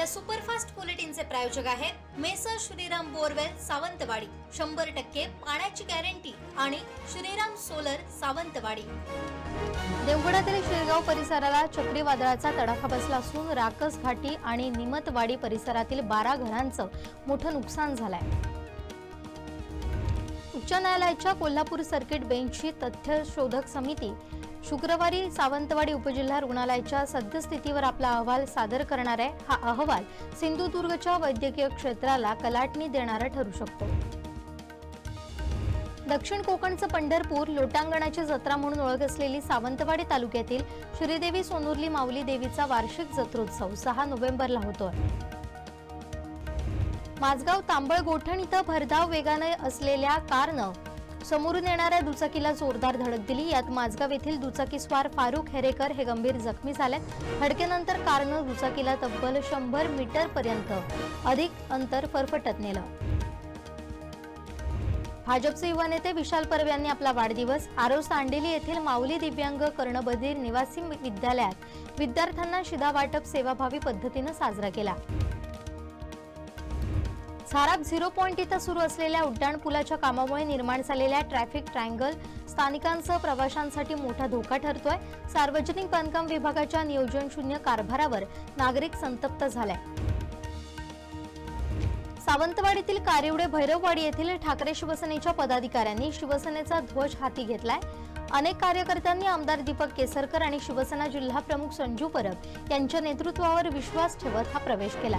या सुपरफास्ट बुलेटिनचे प्रायोजक आहेत मेसर श्रीराम बोरवेल सावंतवाडी. शंभर टक्के पाण्याची गॅरंटी आणि श्रीराम सोलर सावंतवाडी. देवगडातील शिरगाव परिसराला चक्रीवादळाचा तडाखा बसला असून राकस घाटी आणि निमतवाडी परिसरातील बारा घरांचं मोठं नुकसान झालंय. उच्च न्यायालयाच्या कोल्हापूर सर्किट बेंचची तथ्य शोधक समिती शुक्रवारी सावंतवाडी उपजिल्हा रुग्णालयाच्या सद्यस्थितीवर आपला अहवाल सादर करणार आहे. हा अहवाल सिंधुदुर्गच्या वैद्यकीय क्षेत्राला कलाटणी देणारा ठरू शकतो. दक्षिण कोकणचं पंढरपूर लोटांगणाची जत्रा म्हणून ओळख असलेली सावंतवाडी तालुक्यातील श्रीदेवी सोनुर्ली माऊली देवीचा वार्षिक जत्रोत्सव सहा नोव्हेंबरला होतोय. माझगाव तांबळ गोठण इथं भरधाव वेगाने असलेल्या कारनं समोरून येणाऱ्या दुचाकीला जोरदार धडक दिली. यात माझगाव येथील दुचाकीस्वार फारुख हेरेकर हे गंभीर जखमी झाले धडकेनंतर कारनं दुचाकीला तब्बल शंभर मीटर पर्यंत अधिक अंतर फरफटत नेलं. भाजपचे युवा नेते विशाल परब यांनी आपला वाढदिवस आरो सांडेली येथील माऊली दिव्यांग कर्णबधीर निवासी विद्यालयात विद्यार्थ्यांना शिधा वाटप सेवाभावी पद्धतीनं साजरा केला. झाराप झिरो पॉईंट इथं सुरू असलेल्या उड्डाणपुलाच्या कामामुळे निर्माण झालेल्या ट्रॅफिक ट्रायंगल स्थानिकांसह प्रवाशांसाठी मोठा धोका ठरतोय. सार्वजनिक बांधकाम विभागाच्या नियोजनशून्य कारभारावर नागरिक संतप्त झालाय सावंतवाडीतील कारिवडे भैरववाडी येथील ठाकरे शिवसेनेच्या पदाधिकाऱ्यांनी शिवसेनेचा ध्वज हाती घेतलाय. अनेक कार्यकर्त्यांनी आमदार दीपक केसरकर आणि शिवसेना जिल्हा प्रमुख संजू परब यांच्या नेतृत्वावर विश्वास ठेवत हा प्रवेश केला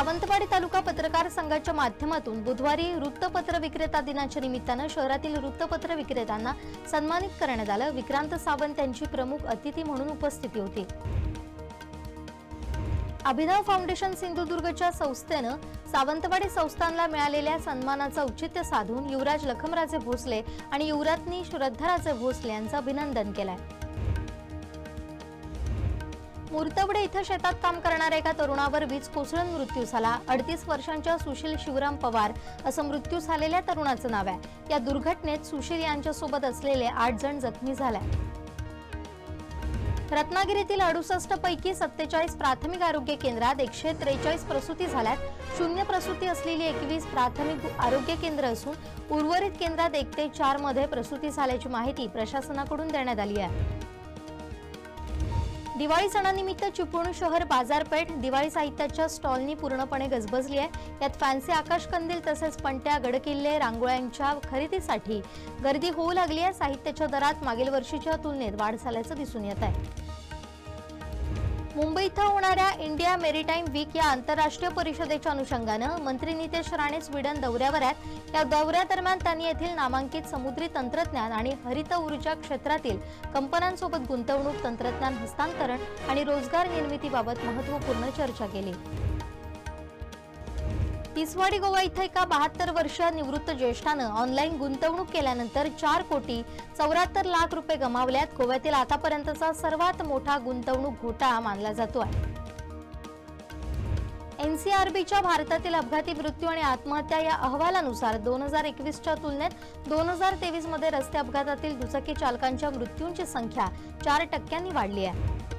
सावंतवाडी तालुका पत्रकार संघाच्या माध्यमातून बुधवारी वृत्तपत्र विक्रेता दिनाच्या निमित्तानं शहरातील वृत्तपत्र विक्रेत्यांना सन्मानित करण्यात आलं. विक्रांत सावंत यांची प्रमुख अतिथी म्हणून उपस्थिती होती. अभिनव फाउंडेशन सिंधुदुर्गच्या संस्थेनं सावंतवाडी संस्थानला मिळालेल्या सन्मानाचं औचित्य साधून युवराज लखमराजे भोसले आणि युवराज्ञी श्रद्धाराजे भोसले यांचं अभिनंदन केलंय. मुर्तवडे इथं शेतात काम करणाऱ्या एका तरुणावर वीज कोसळून मृत्यू झाला. अडतीस वर्षांच्या सुशील शिवराम पवार असं मृत्यू झालेल्या तरुणाचं नाव आहे. या दुर्घटनेत सुशील यांच्यासोबत असलेले आठ जण जखमी झाल्या रत्नागिरीतील अडुसष्ट पैकी सत्तेचाळीस प्राथमिक आरोग्य केंद्रात एकशे त्रेचाळीस प्रसूती झाल्यात. शून्य प्रसूती असलेली एकवीस प्राथमिक आरोग्य केंद्र असून उर्वरित केंद्रात एक ते चारमध्ये प्रसूती झाल्याची माहिती प्रशासनाकडून देण्यात आली आहे. दिवाळी सणानिमित्त चिपळूण शहर बाजारपेठ दिवाळी साहित्याच्या स्टॉलनी पूर्णपणे गजबजली आहे. यात फॅन्सी आकाशकंदील तसेच पणत्या गडकिल्ले रांगोळ्यांच्या खरेदीसाठी गर्दी होऊ लागली आहे. साहित्याच्या दरात मागील वर्षीच्या तुलनेत वाढ झाल्याचं दिसून येत आहे. मुंबई इथं होणाऱ्या इंडिया मेरीटाईम वीक या आंतरराष्ट्रीय परिषदेच्या अनुषंगानं मंत्री नितेश राणे स्वीडन दौऱ्यावर आहेत. या दौऱ्यादरम्यान त्यांनी येथील नामांकित समुद्री तंत्रज्ञान आणि हरित ऊर्जा क्षेत्रातील कंपन्यांसोबत गुंतवणूक तंत्रज्ञान हस्तांतरण आणि रोजगार निर्मितीबाबत महत्त्वपूर्ण चर्चा केली. पिसवाडी गोवा इथं एका बहात्तर वर्ष निवृत्त ज्येष्ठानं ऑनलाईन गुंतवणूक केल्यानंतर चार कोटी चौऱ्याहत्तर लाख रुपये गमावल्यात. गोव्यातील आतापर्यंतचा सर्वात मोठा गुंतवणूक घोटाळा मानला जातो आहे. एनसीआरबीच्या भारतातील अपघाती मृत्यू आणि आत्महत्या या अहवालानुसार दोन हजार एकवीसच्या तुलनेत दोन हजार तेवीसमध्ये रस्ते अपघातातील दुचाकी चालकांच्या मृत्यूंची संख्या चार टक्क्यांनी वाढली आहे.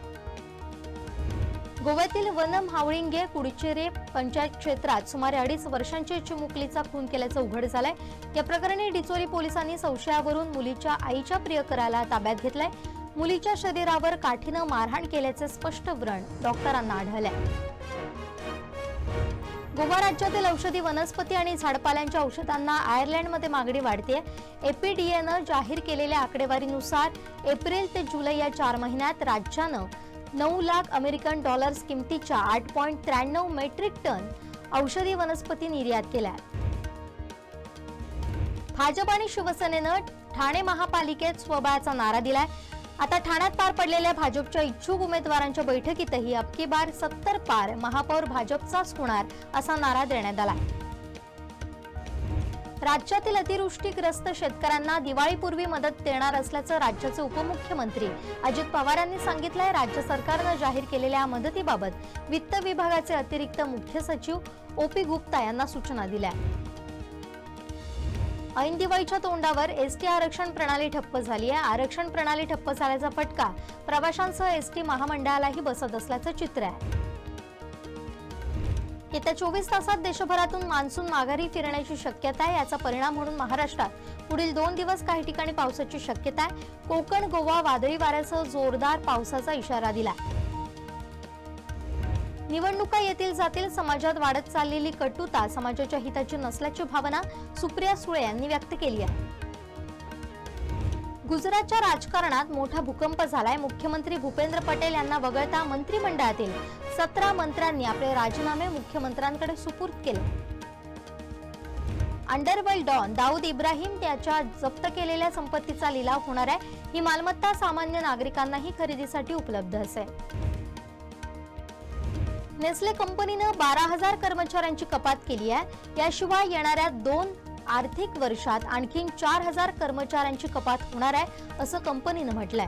गोव्यातील वनम हावळिंगे कुडचेरे पंचायत क्षेत्रात सुमारे अडीच वर्षांची चिमुकलीचा खून केल्याचं उघड झालंय. या प्रकरणी डिचोली पोलिसांनी संशयावरून मुलीच्या आईच्या प्रियकराला ताब्यात घेतलाय. मुलीच्या शरीरावर काठीनं मारहाण केल्याचे स्पष्ट व्रण डॉक्टरांना आढळलंय. गोवा राज्यातील औषधी वनस्पती आणि झाडपाल्यांच्या औषधांना आयर्लंडमध्ये मागणी वाढते एपीडीएनं जाहीर केलेल्या आकडेवारीनुसार एप्रिल ते जुलै या चार महिन्यात राज्यानं नऊ लाख अमेरिकन डॉलर्स किमतीच्या आठ पॉईंट त्र्याण्णव मेट्रिक टन औषधी वनस्पती निर्यात केल्या. भाजप आणि शिवसेनेनं ठाणे महापालिकेत स्वबळाचा नारा दिलाय. आता ठाण्यात पार पडलेल्या भाजपच्या इच्छुक उमेदवारांच्या बैठकीतही अबकी बार सत्तर पार महापौर भाजपचाच होणार असा नारा देण्यात आला राज्यातील अतिवृष्टीग्रस्त शेतकऱ्यांना दिवाळीपूर्वी मदत देणार असल्याचं राज्याचे उपमुख्यमंत्री अजित पवार यांनी सांगितलंय. राज्य सरकारनं जाहीर केलेल्या मदतीबाबत वित्त विभागाचे अतिरिक्त मुख्य सचिव ओ पी गुप्ता यांना सूचना दिल्या. ऐन दिवाळीच्या तोंडावर एस टी आरक्षण प्रणाली ठप्प झाली आहे. आरक्षण प्रणाली ठप्प झाल्याचा फटका प्रवाशांसह एस टी महामंडळालाही बसत असल्याचं चित्र आहे. येत्या चोवीस तासात देशभरातून मान्सून माघारी फिरण्याची शक्यता आहे. याचा परिणाम म्हणून महाराष्ट्रात पुढील दोन दिवस काही ठिकाणी पावसाची शक्यता आहे. कोकण गोवा वादळी वाऱ्यासह जोरदार पावसाचा इशारा दिला निवडणुका येतील जातील समाजात वाढत चाललेली कटुता समाजाच्या हिताची नसल्याची भावना सुप्रिया सुळे यांनी व्यक्त केली आहे. गुजरातच्या राजकारणात मोठा भूकंप झालाय. मुख्यमंत्री भूपेंद्र पटेल यांना वगळता मंत्रिमंडळातील सतरा मंत्र्यांनी आपले राजीनामे मुख्यमंत्र्यांकडे सुपूर्द केले. अंडरवर्ल्ड डॉन दाऊद इब्राहिम त्याच्या जप्त केलेल्या संपत्तीचा लिलाव होणार आहे. ही मालमत्ता सामान्य नागरिकांनाही खरेदीसाठी उपलब्ध असेल. नेस्ले कंपनीनं बारा हजार कर्मचाऱ्यांची कपात केली आहे. याशिवाय येणाऱ्या दोन आर्थिक वर्षात आणखी चार हजार कर्मचाऱ्यांची कपात होणार आहे असं कंपनीनं म्हटलंय.